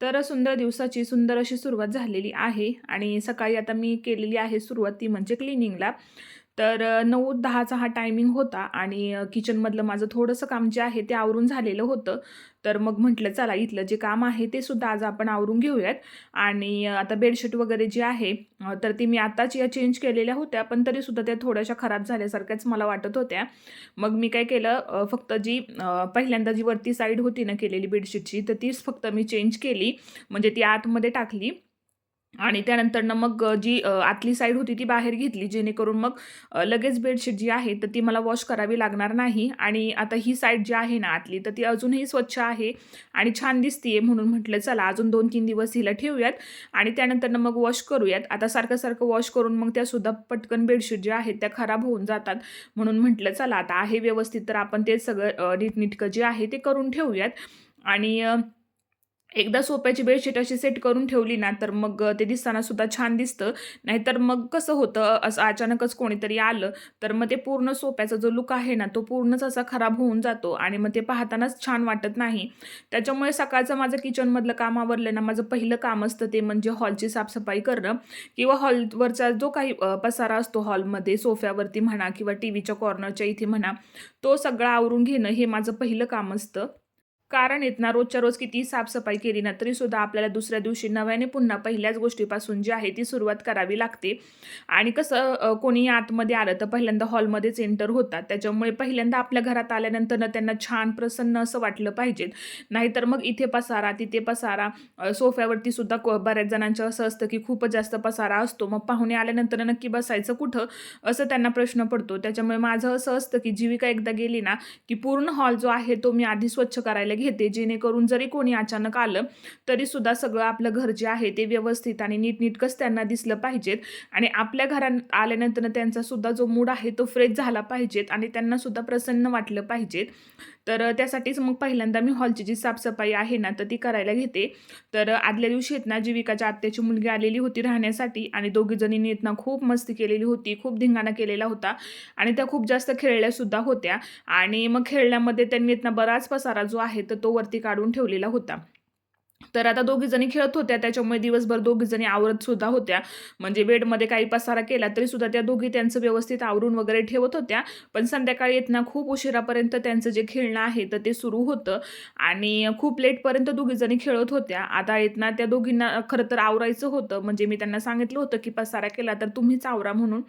तर सुंदर दिवसाची सुंदर अशी सुरुवात झालेली आहे. आणि सकाळी आता मी केलेली आहे सुरुवात ती म्हणजे क्लिनिंगला तर नऊ दहाचा हा टायमिंग होता आणि किचनमधलं माझं थोडंसं काम जे आहे ते आवरून झालेलं होतं. तर मग म्हटलं चला इथलं जे काम आहे ते सुद्धा आज आपण आवरून घेऊयात. आणि आता बेडशीट वगैरे जी आहे तर ती मी आत्ताच या चेंज केलेल्या होत्या पण तरीसुद्धा त्या थोड्याशा खराब झाल्यासारख्याच मला वाटत होत्या. मग मी काय केलं फक्त जी पहिल्यांदा जी वरती साईड होती ना केलेली बेडशीटची तर तीच फक्त मी चेंज केली. म्हणजे ती आतमध्ये टाकली. आणि त्यानंतरनं मग जी आतली साईड होती ती बाहेर घेतली जेणेकरून मग लगेच बेडशीट जी आहे तर ती मला वॉश करावी लागणार नाही. आणि आता ही साईड जी आहे ना आतली तर ती अजूनही स्वच्छ आहे आणि छान दिसतीये म्हणून म्हटलं चला अजून दोन तीन दिवस हिला ठेवूयात आणि त्यानंतरनं मग वॉश करूयात. आता सारखं सारखं वॉश करून मग त्यासुद्धा पटकन बेडशीट ज्या आहेत त्या खराब होऊन जातात म्हणून म्हटलं चला आता आहे व्यवस्थित तर आपण ते सगळं नीटनीटकं जे आहे ते करून ठेवूयात. आणि एकदा सोप्याची बेडशीट अशी सेट करून ठेवली ना तर मग ते दिसताना सुद्धा छान दिसतं. नाहीतर मग कसं होतं असं अचानकच कोणीतरी आलं तर मग ते पूर्ण सोप्याचा जो लुक आहे ना तो पूर्णच असा खराब होऊन जातो आणि मग ते पाहतानाच छान वाटत नाही. त्याच्यामुळे सकाळचं माझं किचनमधलं काम आवरलं ना माझं पहिलं काम असतं ते म्हणजे हॉलची साफसफाई करणं किंवा हॉलवरचा जो काही पसारा असतो हॉलमध्ये सोफ्यावरती म्हणा किंवा टी व्हीच्या कॉर्नरच्या इथे म्हणा तो सगळा आवरून घेणं हे माझं पहिलं काम असतं. कारण येत ना रोजच्या रोज किती साफसफाई केली ना तरीसुद्धा आपल्याला दुसऱ्या दिवशी नव्याने पुन्हा पहिल्याच गोष्टीपासून जी आहे ती सुरुवात करावी लागते. आणि कसं कोणी आतमध्ये आलं तर पहिल्यांदा हॉलमध्येच एंटर होतात. त्याच्यामुळे पहिल्यांदा आपल्या घरात आल्यानंतर ना त्यांना छान प्रसन्न असं वाटलं पाहिजे. नाहीतर मग इथे पसारा तिथे पसारा. सोफ्यावरती सुद्धा बऱ्याच जणांचं असं असतं की खूपच जास्त पसारा असतो. मग पाहुणे आल्यानंतर नक्की बसायचं कुठं? असं त्यांना प्रश्न पडतो. त्याच्यामुळे माझं असं असतं की जीविका एकदा गेली ना की पूर्ण हॉल जो आहे तो मी आधी स्वच्छ करायला घेते. जेणेकरून जरी कोणी अचानक आलं तरी सुद्धा सगळं आपलं घर जे आहे ते व्यवस्थित आणि नीटनीटकंच त्यांना दिसलं पाहिजेत. आणि आपल्या घरात आल्यानंतर त्यांचा सुद्धा जो मूड आहे तो फ्रेश झाला पाहिजेत आणि त्यांना सुद्धा प्रसन्न वाटलं पाहिजेत. तर त्यासाठीच मग पहिल्यांदा मी हॉलची जी साफसफाई आहे ना तर ती करायला घेते. तर आदल्या दिवशी आहेत ना जीविकाच्या आत्याची मुलगी आलेली होती राहण्यासाठी आणि दोघी जणींनी आहेत ना खूप मस्ती केलेली होती खूप धिंगाणा केलेला होता आणि त्या खूप जास्त खेळल्यासुद्धा होत्या आणि मग खेळण्यामध्ये त्यांनी आहेत ना बराच पसारा जो आहे तर तो वरती काढून ठेवलेला होता. तर आता दोघी जणी खेळत होत्या. त्याच्यामुळे दिवसभर दोघी जणी आवरत सुद्धा होत्या. म्हणजे बेडमध्ये काही पसारा केला तरी सुद्धा त्या दोघी त्यांचं व्यवस्थित आवरून वगैरे ठेवत होत्या. पण संध्याकाळी येत ना खूप उशिरापर्यंत त्यांचं जे खेळणं आहे तर ते सुरू होतं. आणि खूप लेटपर्यंत दोघी जणी खेळत होत्या. आता येत ना त्या दोघींना खरं तर आवरायचं होतं. म्हणजे मी त्यांना सांगितलं होतं की पसारा केला तर तुम्हीच आवरा म्हणून.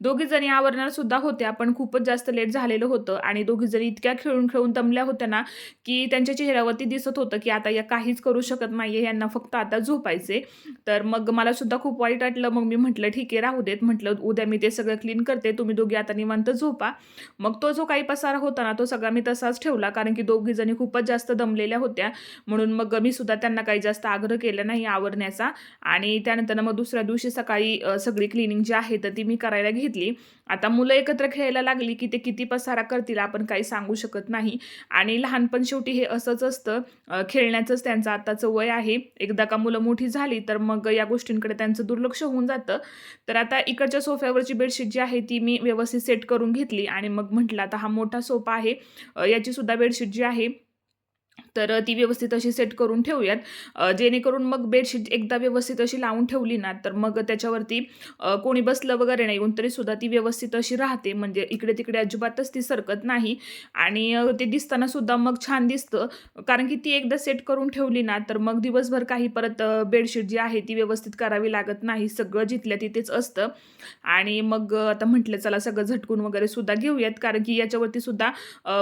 दोघी जणी आवरणार सुद्धा होत्या पण खूपच जास्त लेट झालेलं होतं. आणि दोघी जणी इतक्या खेळून खेळून दमल्या होत्या ना की त्यांच्या चेहऱ्यावरती दिसत होतं की आता या काहीच करू शकत नाहीये यांना फक्त आता झोपायचे तर मग मला सुद्धा खूप वाईट वाटलं. मग मी म्हटलं ठीक आहे राहू देत. म्हटलं उद्या मी ते सगळं क्लीन करते. तुम्ही दोघी आता निवांत झोपा. मग तो जो काही पसारा होता ना तो सगळा मी तसाच ठेवला. कारण की दोघी जणी खूपच जास्त दमलेल्या होत्या. म्हणून मग मी सुद्धा त्यांना काही जास्त आग्रह केला नाही आवरण्याचा. आणि त्यानंतर मग दुसऱ्या दिवशी सकाळी सगळी क्लिनिंग जी आहे तर ती मी करायला घेतली. आता मुलं एकत्र खेळायला लागली की ते किती पसारा करतील आपण काही सांगू शकत नाही. आणि लहानपण शेवटी हे असंच असतं. खेळण्याचंच त्यांचं आत्ताचं वय आहे एकदा का मुलं मोठी झाली तर मग या गोष्टींकडे त्यांचं दुर्लक्ष होऊन जातं. तर आता इकडच्या सोफ्यावरची बेडशीट जी आहे ती मी व्यवस्थित सेट करून घेतली आणि मग म्हटलं आता हा मोठा सोफा आहे. याची सुद्धा बेडशीट जी आहे तर ती व्यवस्थित अशी सेट करून ठेवूयात. जेणेकरून मग बेडशीट एकदा व्यवस्थित अशी लावून ठेवली ना तर मग त्याच्यावरती कोणी बसलं वगैरे नाही येऊन तरी सुद्धा ती व्यवस्थित अशी राहते. म्हणजे इकडे तिकडे अजिबातच ती सरकत नाही. आणि ते दिसताना सुद्धा मग छान दिसतं. कारण की ती एकदा सेट करून ठेवली ना तर मग दिवसभर काही परत बेडशीट जी आहे ती व्यवस्थित करावी लागत नाही. सगळं जिथल्या तिथेच असतं. आणि मग आता म्हटलं चला सगळं झटकून वगैरे सुद्धा घेऊयात. कारण की याच्यावरती सुद्धा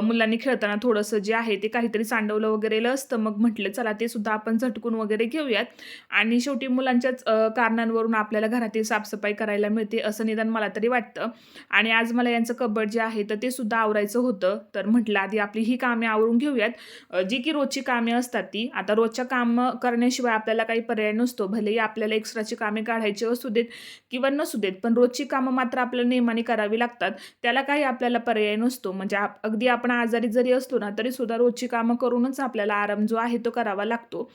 मुलांनी खेळताना थोडंसं जे आहे ते काहीतरी सांडवलं वगैरे वगैरे असतं. मग म्हटलं चला ते सुद्धा आपण झटकून वगैरे घेऊयात. आणि शेवटी मुलांच्याच कारणांवरून आपल्याला घरातील साफसफाई करायला मिळते असं निदान मला तरी वाटतं. आणि आज मला यांचं कबड जे आहे तर ते सुद्धा आवरायचं होतं. तर म्हटलं आधी आपली ही कामे आवरून घेऊयात. जी की रोजची कामे असतात ती. आता रोजच्या कामं करण्याशिवाय आपल्याला काही पर्याय नसतो. भलेही आपल्याला एक्स्ट्राची कामे काढायची असू देत किंवा नसू देत पण रोजची कामं मात्र आपल्याला नेमाने करावी लागतात. त्याला काही आपल्याला पर्याय नसतो. म्हणजे अगदी आपण आजारी जरी असलो ना तरी सुद्धा रोजची कामं करूनच आपल्याला आराम जो आहे तो करावा लागतो.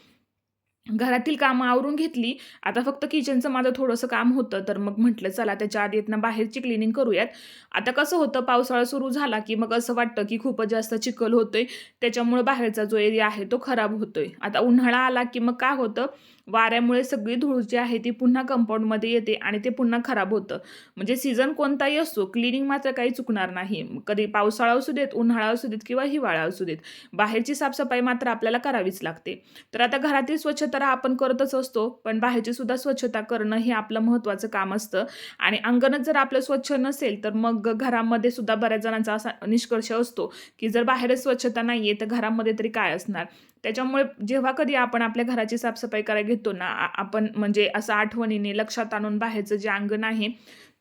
घरातील कामं आवरून घेतली आता फक्त किचनचं माझं थोडंसं काम होतं तर मग म्हटलं चला त्याच्या आधी ना बाहेरची क्लिनिंग करूयात. आता कसं होतं पावसाळा सुरू झाला की मग असं वाटतं की खूपच जास्त चिखल होतोय. त्याच्यामुळे बाहेरचा जो एरिया आहे तो खराब होतोय. आता उन्हाळा आला की मग काय होतं? वाऱ्यामुळे सगळी धूळ जी आहे ती पुन्हा कंपाऊंडमध्ये येते आणि ते पुन्हा खराब होतं. म्हणजे सीझन कोणताही असो क्लिनिंग मात्र काही चुकणार नाही. कधी पावसाळा असू देत उन्हाळा असू देत किंवा हिवाळा असू देत बाहेरची साफसफाई मात्र आपल्याला करावीच लागते. तर आता घरातील स्वच्छता आपण करतच असतो पण बाहेरची सुद्धा स्वच्छता करणं हे आपलं महत्त्वाचं काम असतं. आणि अंगणच जर आपलं स्वच्छ नसेल तर मग घरामध्ये सुद्धा बऱ्याच जणांचा असा निष्कर्ष असतो की जर बाहेरच स्वच्छता नाही आहे तर घरामध्ये तरी काय असणार? त्याच्यामुळे जेव्हा कधी आपण आपल्या घराची साफसफाई करायला घेतो ना आपण म्हणजे असं आठवणीने लक्षात आणून बाहेरचं जे अंगण आहे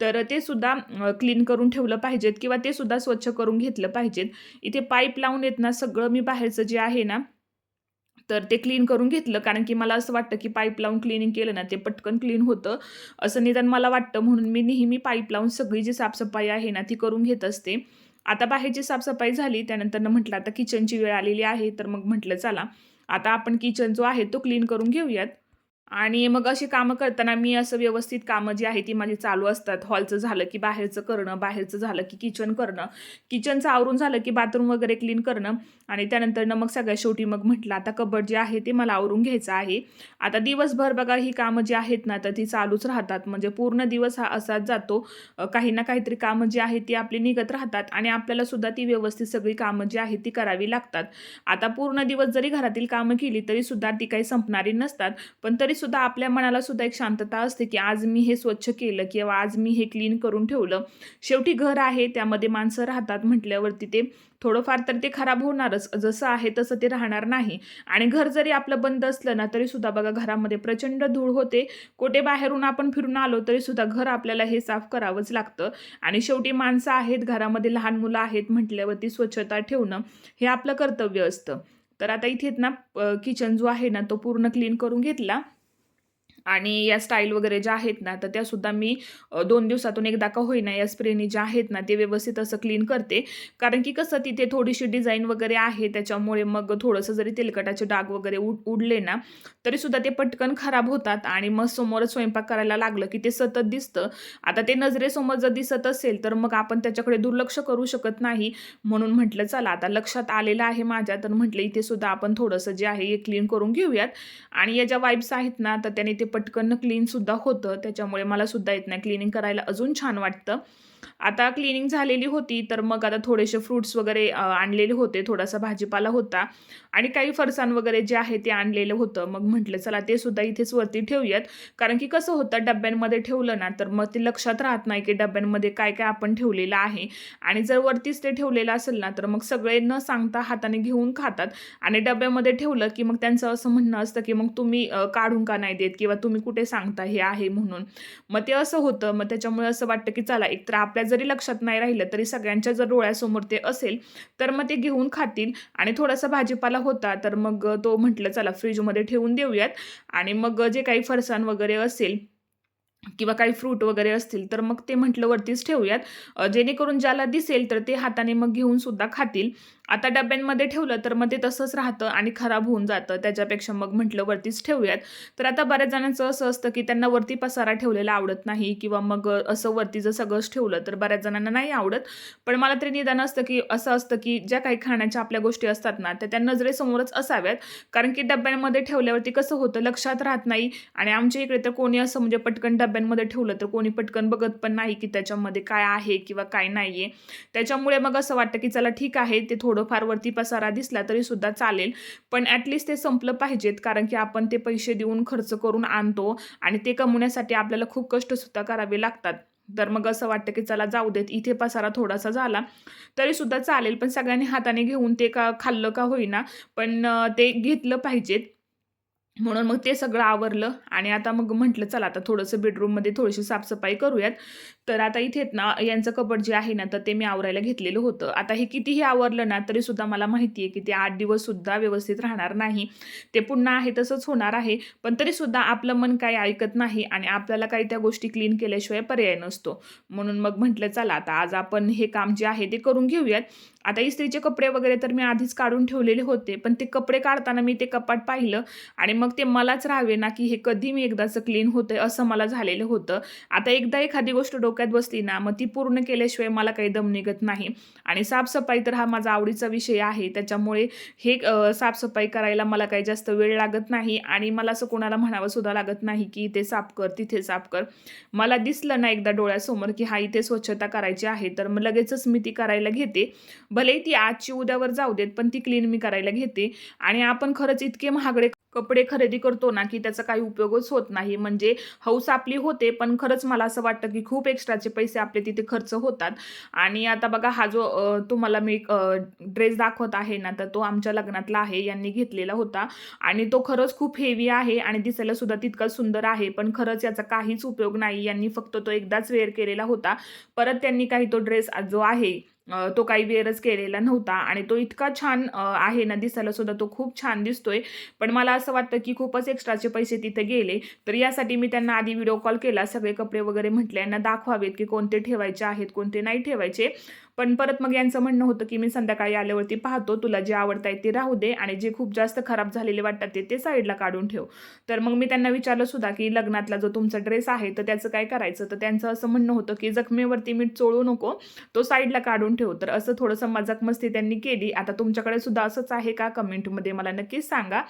तर ते सुद्धा क्लीन करून ठेवलं पाहिजेत किंवा ते सुद्धा स्वच्छ करून घेतलं पाहिजेत. इथे पाईप लावून येत ना सगळं मी बाहेरचं जे आहे ना तर ते क्लीन करून घेतलं. कारण की मला असं वाटतं की पाईप लावून क्लिनिंग केलं ना ते पटकन क्लीन होतं. असं निदान मला वाटतं. म्हणून मी नेहमी पाईप लावून सगळी जी साफसफाई आहे ना ती करून घेत असते. आता बाहेरची साफसफाई झाली त्यानंतर म्हटलं आता किचनची वेळ आलेली आहे तर मग म्हटलं चला आता आपण किचन जो आहे तो क्लीन करून घेऊयात. आणि मग अशी कामं करताना मी असं व्यवस्थित कामं जी आहे ती माझी चालू असतात. हॉलचं झालं की बाहेरचं करणं बाहेरचं झालं की किचन करणं. किचनचं आवरून झालं की बाथरूम वगैरे क्लीन करणं आणि त्यानंतर मग सगळ्या शेवटी मग म्हटलं आता कबड जे आहे ते मला आवरून घ्यायचं आहे. आता दिवसभर बघा ही कामं जी आहेत ना तर ती चालूच राहतात. म्हणजे पूर्ण दिवस हा असाच जातो. काही ना काहीतरी कामं जी आहेत ती आपली निघत राहतात आणि आपल्याला सुद्धा ती व्यवस्थित सगळी कामं जी आहेत ती करावी लागतात. आता पूर्ण दिवस जरी घरातील कामं केली तरीसुद्धा ती काही संपणारी नसतात. पण तरी सुद्धा आपल्या मनाला सुद्धा एक शांतता असते की आज मी हे स्वच्छ केलं किंवा आज मी हे क्लीन करून ठेवलं. शेवटी घर आहे त्यामध्ये माणसं राहतात म्हटल्यावरती ते थोडंफार तर ते खराब होणारच. जसं आहे तसं ते राहणार नाही. आणि घर जरी आपलं बंद असलं ना तरी सुद्धा बघा घरामध्ये प्रचंड धूळ होते. कुठे बाहेरून आपण फिरून आलो तरी सुद्धा घर आपल्याला हे साफ करावंच लागतं. आणि शेवटी माणसं आहेत घरामध्ये लहान मुलं आहेत म्हटल्यावरती स्वच्छता ठेवणं हे आपलं कर्तव्य असतं. तर आता इथे ना किचन जो आहे ना तो पूर्ण क्लीन करून घेतला. आणि या स्टाईल वगैरे ज्या आहेत ना तर त्यासुद्धा मी दोन दिवसातून एकदा का होईना या स्प्रेनी ज्या आहेत ना ते व्यवस्थित असं क्लीन करते. कारण की कसं तिथे थोडीशी डिझाईन वगैरे आहे त्याच्यामुळे मग थोडंसं जरी तेलकटाचे डाग वगैरे उड उडले ना तरीसुद्धा ते पटकन खराब होतात आणि मग समोरच स्वयंपाक करायला लागलं की ते सतत दिसतं. आता ते नजरेसमोर जर दिसत असेल तर मग आपण त्याच्याकडे दुर्लक्ष करू शकत नाही. म्हणून म्हटलं चला आता लक्षात आलेलं आहे माझ्या तर म्हटलं इथे सुद्धा आपण थोडंसं जे आहे हे क्लीन करून घेऊयात. आणि या ज्या वाईब्स आहेत ना तर त्याने ते पटकन क्लीन सुद्धा होतं. त्याच्यामुळे मला सुद्धा येत नाही. क्लिनिंग करायला अजून छान वाटतं. आता क्लिनिंग झालेली होती तर मग आता थोडेसे फ्रूट्स वगैरे आणलेले होते थोडासा भाजीपाला होता. आणि काही फरसाण वगैरे जे आहे ते आणलेलं होतं. मग म्हटलं चला ते सुद्धा इथेच वरती ठेवूयात. कारण की कसं होतं डब्यांमध्ये ठेवलं ना तर मग ते लक्षात राहत नाही की डब्यांमध्ये काय काय आपण ठेवलेलं आहे. आणि जर वरतीच ते ठेवलेलं असेल ना तर मग सगळे न सांगता हाताने घेऊन खातात. आणि डब्यामध्ये ठेवलं की मग त्यांचं असं म्हणणं असतं की मग तुम्ही काढून का नाही देत? किंवा तुम्ही कुठे सांगता हे आहे म्हणून? मग ते असं होतं. मग त्याच्यामुळे असं वाटतं की चला एकतर आपल्या जरी लक्षात नाही राहिलं तरी सगळ्यांच्या जर डोळ्यासमोर ते असेल तर मग ते घेऊन खातील आणि थोडासा भाजीपाला होता तर मग तो म्हटलं चला फ्रीजमध्ये ठेवून देऊयात. आणि मग जे काही फरसाण वगैरे असेल किंवा काही फ्रूट वगैरे असतील तर मग ते म्हटलं वरतीच ठेवूयात. जेणेकरून ज्याला दिसेल तर ते हाताने मग घेऊन सुद्धा खातील. आता डब्यांमध्ये ठेवलं तर मग ते तसंच राहतं आणि खराब होऊन जातं. त्याच्यापेक्षा मग म्हटलं वरतीच ठेवूयात. तर आता बऱ्याच जणांचं असं असतं की त्यांना वरती पसारा ठेवलेला आवडत नाही किंवा मग असं वरती जर सगळंच ठेवलं तर बऱ्याच जणांना नाही आवडत. पण मला तरी निदान असतं की असं असतं की ज्या काही खाण्याच्या आपल्या गोष्टी असतात ना त्या त्या नजरेसमोरच असाव्यात. कारण की डब्यांमध्ये ठेवल्यावरती कसं होतं लक्षात राहत नाही. आणि आमच्या इकडे तर कोणी असं म्हणजे पटकन डब्यांमध्ये ठेवलं तर कोणी पटकन बघत पण नाही की त्याच्यामध्ये काय आहे किंवा काय नाही आहे त्याच्यामुळे मग असं वाटतं की चला ठीक आहे ते थोडंफार वरती पसारा दिसला तरी सुद्धा चालेल. पण ॲटलिस्ट ते संपलं पाहिजेत कारण की आपण ते पैसे देऊन खर्च करून आणतो आणि ते कमवण्यासाठी आपल्याला खूप कष्टसुद्धा करावे लागतात. तर मग असं वाटतं की चला जाऊ देत इथे पसारा थोडासा झाला तरीसुद्धा चालेल. पण सगळ्यांनी हाताने घेऊन ते का खाल्लं का होईना. पण ते घेतलं पाहिजेत. म्हणून मग ते सगळं आवरलं आणि आता मग म्हटलं चला आता थोडंसं बेडरूममध्ये थोडीशी साफसफाई करूयात. तर आता इथे ना यांचं कपड जे आहे ना तर ते मी आवरायला घेतलेलं होतं. आता हे कितीही आवरलं ना तरीसुद्धा मला माहिती आहे की ते आठ दिवससुद्धा व्यवस्थित राहणार नाही. ते पुन्हा आहे तसंच होणार आहे पण तरीसुद्धा आपलं मन काही ऐकत नाही आणि आपल्याला काही त्या गोष्टी क्लीन केल्याशिवाय पर्याय नसतो. म्हणून मग म्हटलं चला आता आज आपण हे काम जे आहे ते करून घेऊयात. आता इस्त्रीचे कपडे वगैरे तर मी आधीच काढून ठेवलेले होते पण ते कपडे काढताना मी ते कपाट पाहिलं आणि मग ते मलाच राहावे ना की हे कधी मी एकदाचं क्लीन होतंय असं मला झालेलं होतं. आता एकदा एखादी गोष्ट डोक्यात बसली ना मग ती पूर्ण केल्याशिवाय मला काही दम निघत नाही. आणि साफसफाई तर हा माझा आवडीचा विषय आहे. त्याच्यामुळे हे साफसफाई करायला मला काही जास्त वेळ लागत नाही आणि मला असं कोणाला म्हणावं सुद्धा लागत नाही की इथे साफ कर तिथे साफ कर. मला दिसलं ना एकदा डोळ्यासमोर की हा इथे स्वच्छता करायची आहे तर मग लगेचच मी ती करायला घेते. भले ती आजची उद्यावर जाऊ देत पण ती क्लीन मी करायला घेते. आणि आपण खरंच इतके महागडे कपडे खरेदी करतो ना की त्याचा काही उपयोगच होत नाही. म्हणजे हौस आपली होते पण खरंच मला असं वाटतं की खूप एक्स्ट्राचे पैसे आपले तिथे खर्च होतात. आणि आता बघा हा जो तुम्हाला मी ड्रेस दाखवत आहे ना तर तो आमच्या लग्नातला आहे यांनी घेतलेला होता. आणि तो खरंच खूप हेवी आहे आणि दिसायला सुद्धा तितकाच सुंदर आहे पण खरंच याचा काहीच उपयोग नाही. यांनी फक्त तो एकदाच वेअर केलेला होता. परत त्यांनी काही तो ड्रेस जो आहे तो काही वेअरच केलेला नव्हता आणि तो इतका छान आहे ना दिसायला सुद्धा तो खूप छान दिसतोय. पण मला असं वाटतं की खूपच एक्स्ट्राचे पैसे तिथे गेले. तर यासाठी मी त्यांना आधी व्हिडिओ कॉल केला. सगळे कपडे वगैरे म्हटले यांना दाखवावेत की कोणते ठेवायचे आहेत कोणते नाही ठेवायचे. पण परत मग यांचं म्हणणं होतं की मी संध्याकाळी आल्यावरती पाहतो तुला जे आवडत ते राहू दे आणि जे खूप जास्त खराब झालेले वाटतात ते ते साईडला काढून ठेव. तर मग मी त्यांना विचारलं सुद्धा की लग्नातला जो तुमचा ड्रेस आहे तर त्याचं काय करायचं? तर त्यांचं असं म्हणणं होतं की जखमेवरती मीठ चोळू नको तो साईडला काढून ठेव. तर असं थोडंसं मजाक मस्ती त्यांनी केली. आता तुमच्याकडे सुद्धा असंच आहे का? कमेंटमध्ये मला नक्कीच सांगा.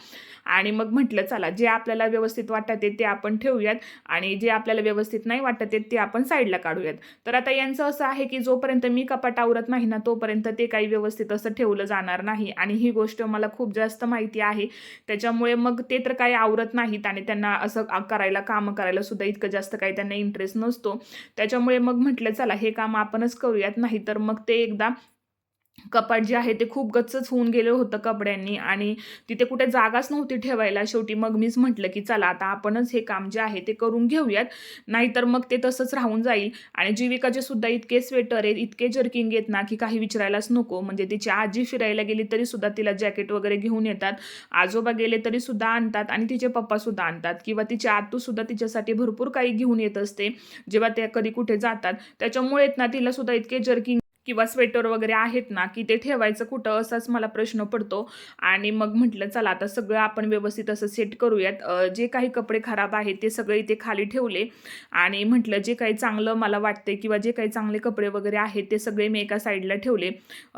आणि मग म्हटलं चला जे आपल्याला व्यवस्थित वाटत ते आपण ठेवूयात आणि जे आपल्याला व्यवस्थित नाही वाटत ते आपण साईडला काढूयात. तर आता यांचं असं आहे की जोपर्यंत मी कपाट आवरत नाही ना तोपर्यंत ते काही व्यवस्थित असं ठेवलं जाणार नाही. आणि ही गोष्ट मला खूप जास्त माहिती आहे. त्याच्यामुळे मग ते तर काही आवरत नाहीत आणि त्यांना असं करायला कामं करायला सुद्धा इतकं जास्त काही त्यांना इंटरेस्ट नसतो. त्याच्यामुळे मग म्हटलं चला हे काम आपणच करूयात. नाही तर मग ते एकदा कपाट जे आहे ते खूप गच्चच होऊन गेलं होतं कपड्यांनी आणि तिथे कुठे जागाच नव्हती ठेवायला. शेवटी मग मीच म्हटलं की चला आता आपणच हे काम जे आहे ते करून घेऊयात. नाहीतर मग ते तसंच राहून जाईल. आणि जीविकाचे सुद्धा इतके स्वेटर आहेत इतके जर्किंग आहेत ना की काही विचारायलाच नको. म्हणजे तिची आजी फिरायला गेली तरी सुद्धा तिला जॅकेट वगैरे घेऊन येतात. आजोबा गेले तरी सुद्धा आणतात आणि तिचे पप्पा सुद्धा आणतात. किंवा तिच्या आतू सुद्धा तिच्यासाठी भरपूर काही घेऊन येत असते. जेव्हा ते कधी कुठे जातात. त्याच्यामुळे ना तिला सुद्धा इतके जर्किंग किंवा स्वेटर वगैरे आहेत ना की ते ठेवायचं कुठं असाच मला प्रश्न पडतो. आणि मग म्हटलं चला आता सगळं आपण व्यवस्थित असं सेट करूयात. जे काही कपडे खराब आहेत ते सगळे इथे खाली ठेवले. आणि म्हटलं जे काही चांगलं मला वाटते किंवा जे काही चांगले कपडे वगैरे आहेत ते सगळे मी एका साईडला ठेवले.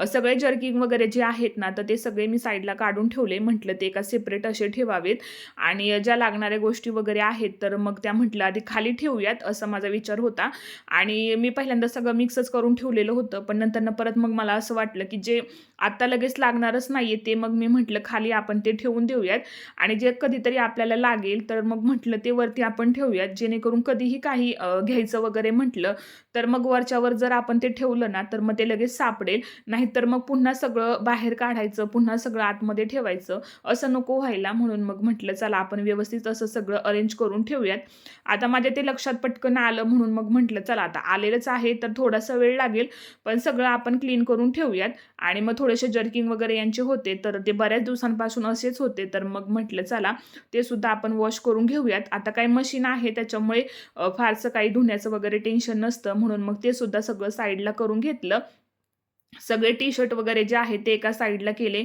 सगळे जर्किंग वगैरे जे आहेत ना तर ते सगळे मी साईडला काढून ठेवले. म्हटलं ते एका सेपरेट असे ठेवावेत. आणि ज्या लागणाऱ्या गोष्टी वगैरे आहेत तर मग त्या म्हटलं आधी खाली ठेवूयात असा माझा विचार होता. आणि मी पहिल्यांदा सगळं मिक्सच करून ठेवलेलं होतं पण नंतर परत मग मला असं वाटलं की जे आत्ता लगेच लागणारच नाही आहे ते मग मी म्हटलं खाली आपण ते ठेवून देऊयात. आणि जे कधीतरी आपल्याला लागेल तर मग म्हटलं ते वरती आपण ठेवूयात जेणेकरून कधीही काही घ्यायचं वगैरे म्हटलं तर मग वरच्यावर जर आपण ते ठेवलं ना तर मग ते लगेच सापडेल. नाहीतर मग पुन्हा सगळं बाहेर काढायचं पुन्हा सगळं आतमध्ये ठेवायचं. असं नको व्हायला म्हणून मग म्हटलं चला आपण व्यवस्थित असं सगळं अरेंज करून ठेवूयात. आता माझ्या ते लक्षात पटकन आलं म्हणून मग म्हटलं चला आता आलेलंच आहे तर थोडासा वेळ लागेल पण सगळं आपण क्लीन करून ठेवूयात. आणि मग थोडेसे जर्किंग वगैरे यांचे होते तर ते बऱ्याच दिवसांपासून असेच होते. तर मग म्हटलं चला ते सुद्धा आपण वॉश करून घेऊयात. आता काही मशीन आहे त्याच्यामुळे फारसं काही धुण्याचं वगैरे टेन्शन नसतं. म्हणून मग ते सुद्धा सगळं साईडला करून घेतलं. सगळे टी शर्ट वगैरे जे आहे ते एका साईडला केले.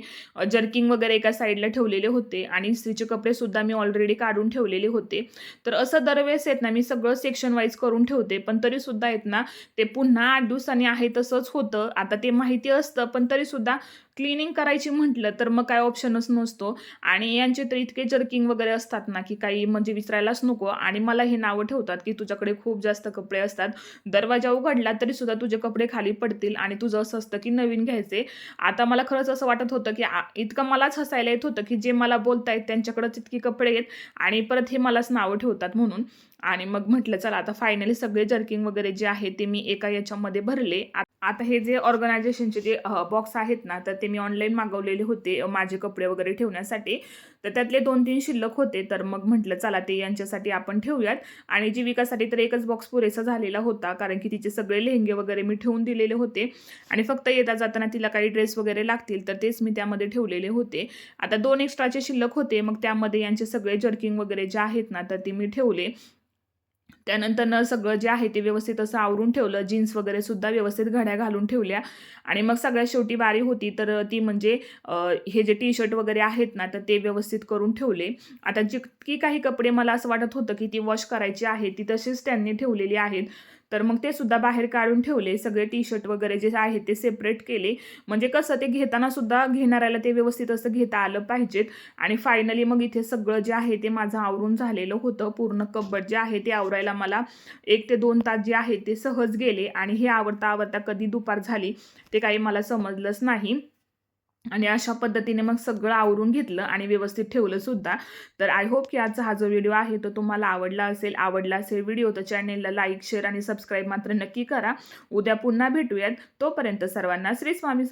जर्किंग वगैरे एका साईडला ठेवलेले होते आणि स्त्रीचे कपडे सुद्धा मी ऑलरेडी काढून ठेवलेले होते. तर असं दरवेळेस आहेत ना मी सगळं सेक्शन वाईज करून ठेवते. पण तरी सुद्धा आहेत ना ते पुन्हा आठ दिवसांनी आहे तसंच होतं. आता ते माहिती असतं पण तरी सुद्धा क्लिनिंग करायची म्हटलं तर मग काय ऑप्शनच नसतो. आणि यांचे तर इतके जर्किंग वगैरे असतात ना की काही म्हणजे विसरायलाच नको. आणि मला हे नावं ठेवतात की तुझ्याकडे खूप जास्त कपडे असतात. दरवाजा उघडला तरी सुद्धा तुझे कपडे खाली पडतील आणि तुझं असं असतं की नवीन घ्यायचे. आता मला खरंच असं वाटत होतं की इतकं मलाच हसायला येत होतं की जे मला बोलतायत त्यांच्याकडंच इतकी कपडे आहेत. आणि परत हे मलाच नावं ठेवतात म्हणून. आणि मग म्हटलं चला आता फायनली सगळे जर्किंग वगैरे जे आहे ते मी एका याच्यामध्ये भरले. आता आता हे जे ऑर्गनायझेशनचे जे बॉक्स आहेत ना तर ते मी ऑनलाईन मागवलेले होते माझे कपडे वगैरे ठेवण्यासाठी. तर त्यातले दोन तीन शिल्लक होते तर मग म्हटलं चला ते यांच्यासाठी आपण ठेवूयात. आणि जीविकासाठी तर एकच बॉक्स पुरेसा झालेला होता कारण की तिचे सगळे लेहंगे वगैरे मी ठेवून दिलेले होते. आणि फक्त येता जाताना तिला काही ड्रेस वगैरे लागतील तर तेच मी त्यामध्ये ठेवलेले होते. आता दोन एक्स्ट्राचे शिल्लक होते मग त्यामध्ये यांचे सगळे जर्किंग वगैरे जे आहेत ना तर ते मी ठेवले. त्यानंतर न सगळं जे आहे ते व्यवस्थित असं आवरून ठेवलं. जीन्स वगैरे सुद्धा व्यवस्थित घड्या घालून ठेवल्या. आणि मग सगळ्यात शेवटी बारी होती तर ती म्हणजे हे जे टी शर्ट वगैरे आहेत ना तर ते व्यवस्थित करून ठेवले. आता जितकी काही कपडे मला असं वाटत होतं की ती वॉश करायची आहे ती तशीच त्यांनी ठेवलेली आहेत. तर मग ते सुद्धा बाहेर काढून ठेवले. सगळे टी शर्ट वगैरे जे आहे ते सेपरेट केले. म्हणजे कसं ते घेताना सुद्धा घेणाऱ्याला ते व्यवस्थित असं घेता आलं पाहिजेत. आणि फायनली मग इथे सगळं जे आहे ते माझं आवरून झालेलं होतं. पूर्ण कब्बड जे आहे ते आवरायला मला एक ते दोन तास जे आहे ते सहज गेले. आणि हे आवडता आवडता कधी दुपार झाली ते काही मला समजलंच नाही. आणि अशा पद्धतीने मग सगळं आवरून घेतलं आणि व्यवस्थित ठेवलं सुद्धा. तर आय होप की आजचा हा जो व्हिडिओ आहे तो तुम्हाला आवडला असेल. आवडला असेल व्हिडिओ तर चॅनेलला लाईक शेअर आणि सबस्क्राईब मात्र नक्की करा. उद्या पुन्हा भेटूयात. तोपर्यंत सर्वांना श्री स्वामी